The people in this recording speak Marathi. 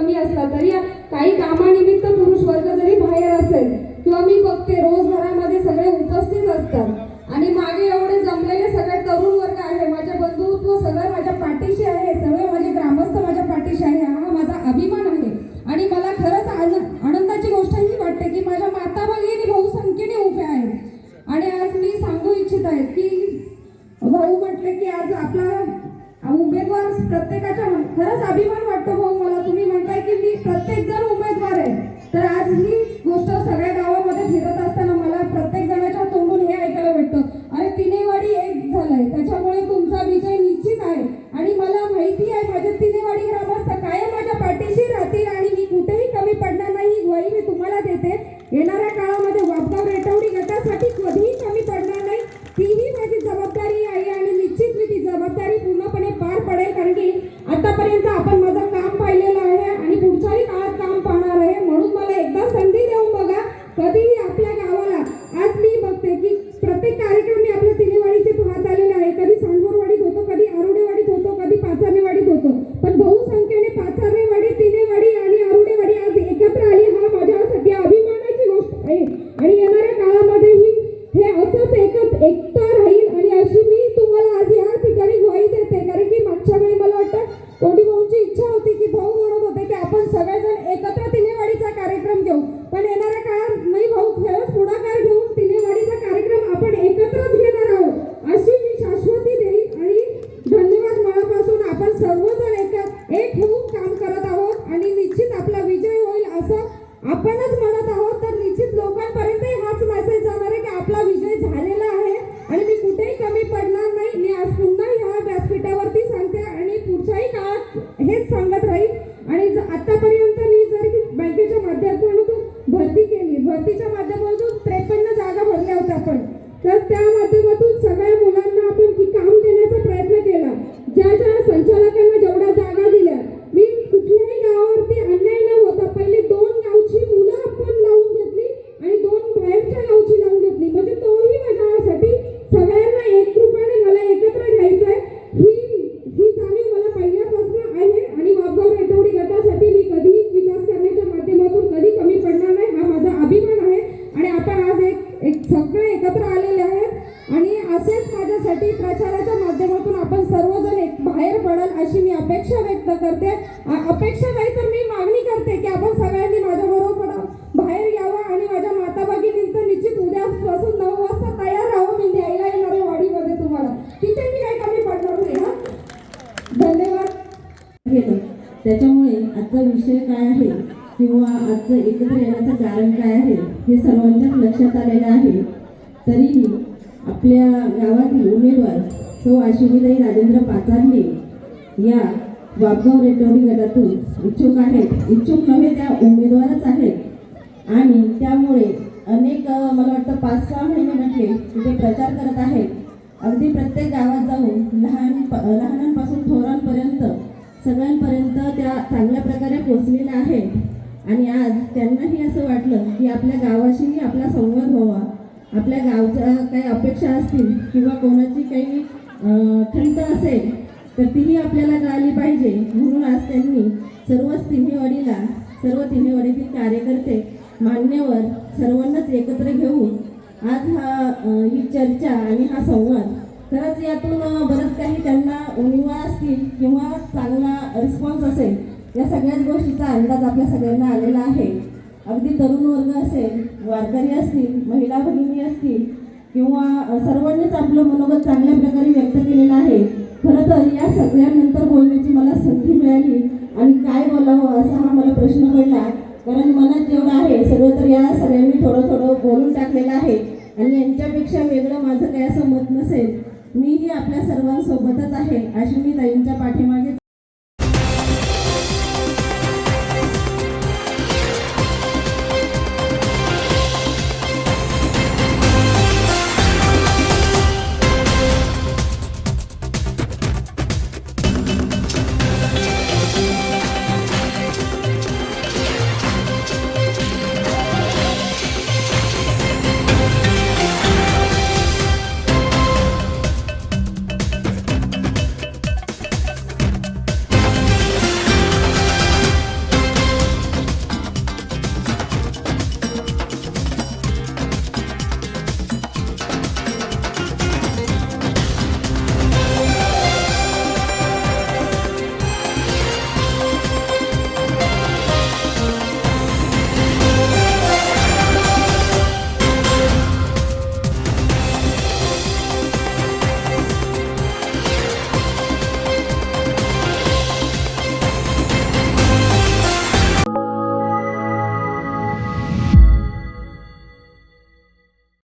कमी असला तरी काही कामानिमित्त पुरुष वर्ग जरी बाहेर असेल किंवा मी बघते रोज घरामध्ये सगळे उपस्थित असतात. आणि मागे एवढे जमलेले सगळे तरुण वर्ग आहे माझ्या बंधुत्व सगळं माझ्या पाठीशी आहे सगळे माझे ग्रामस्थ माझ्या पाठीशी आहे हा माझा अभिमान आहे. आणि मला खरंच आनंदाची गोष्ट ही वाटते की माझ्या माता भगिनी बहुसंख्येने उभ्या आहेत. आणि आज मी सांगू इच्छित आहे की भाऊ म्हटले की आज आपला उमेदवार प्रत्येकाच्या खरंच अभिमान वाटतो भाऊ मला. तुम्ही म्हणताय की मी प्रत्येक जण उमेदवार आहे. आवडला आज मी बघते की आणि आतापर्यंत मी जर की बँकेच्या माध्यमातून भरती केली भरतीच्या माध्यमातून अशी मी अपेक्षा व्यक्त करते. अपेक्षा नाही तर मी मागणी करते की आपण सगळ्यांनी माझ्याबरोबर पडा बाहेर यावं आणि माझ्या माता भगिनींचं निश्चित उद्यापासून नऊ वाजता तयार राहावं. मी न्यायला येणार आहे वाडीमध्ये तुम्हाला. तिथे मी काही कमी पडणार नाही हा. धन्यवाद. गेलं त्याच्यामुळे आजचा विषय काय आहे किंवा आजचं एकत्र येण्याचं कारण काय आहे हे सर्वांच्याच लक्षात आलेलं आहे. तरीही आपल्या गावातील उमेदवार सो आशिनीताई राजेंद्र पाचारने या वाबगाव रेटवणी गटातून इच्छुक आहेत. इच्छुक नव्हे त्या उमेदवारच आहेत. आणि त्यामुळे अनेक मला वाटतं पाच सहा महिने म्हटले तिथे ते प्रचार करत आहेत. अगदी प्रत्येक गावात जाऊन लहान लहानांपासून थोरांपर्यंत सगळ्यांपर्यंत त्या चांगल्या प्रकारे पोचलेल्या आहेत. आणि आज त्यांनाही असं वाटलं की आपल्या गावाशीही आपला संवाद व्हावा. आपल्या गावच्या काही अपेक्षा असतील किंवा कोणाची काही खंत असेल तर तीही आपल्याला कळाली पाहिजे म्हणून आज त्यांनी सर्वच तिन्हीवाडीला सर्व तिन्हीवाडीतील कार्यकर्ते मान्यवर सर्वांनाच एकत्र घेऊन आज हा ही चर्चा आणि हा संवाद खरंच यातून बरंच काही त्यांना उणिवा असतील किंवा चांगला रिस्पॉन्स असेल या सगळ्याच गोष्टीचा अंदाज आपल्या सगळ्यांना आलेला आहे. अगदी तरुण वर्ग असेल वारकरी असतील महिला भगिनी असतील किंवा सर्वांनीच आपलं मनोगत चांगल्या प्रकारे व्यक्त तर या सगळ्यांनंतर बोलण्याची मला संधी मिळाली. आणि काय बोलावं असा हा मला प्रश्न पडला. कारण मनात जेवढं आहे सगळं तर या सगळ्यांनी थोडं थोडं बोलून टाकलेलं आहे. आणि यांच्यापेक्षा वेगळं माझं काही असं मत नसेल. मीही आपल्या सर्वांसोबतच आहे अशी मी ताईंच्या पाठीमागेच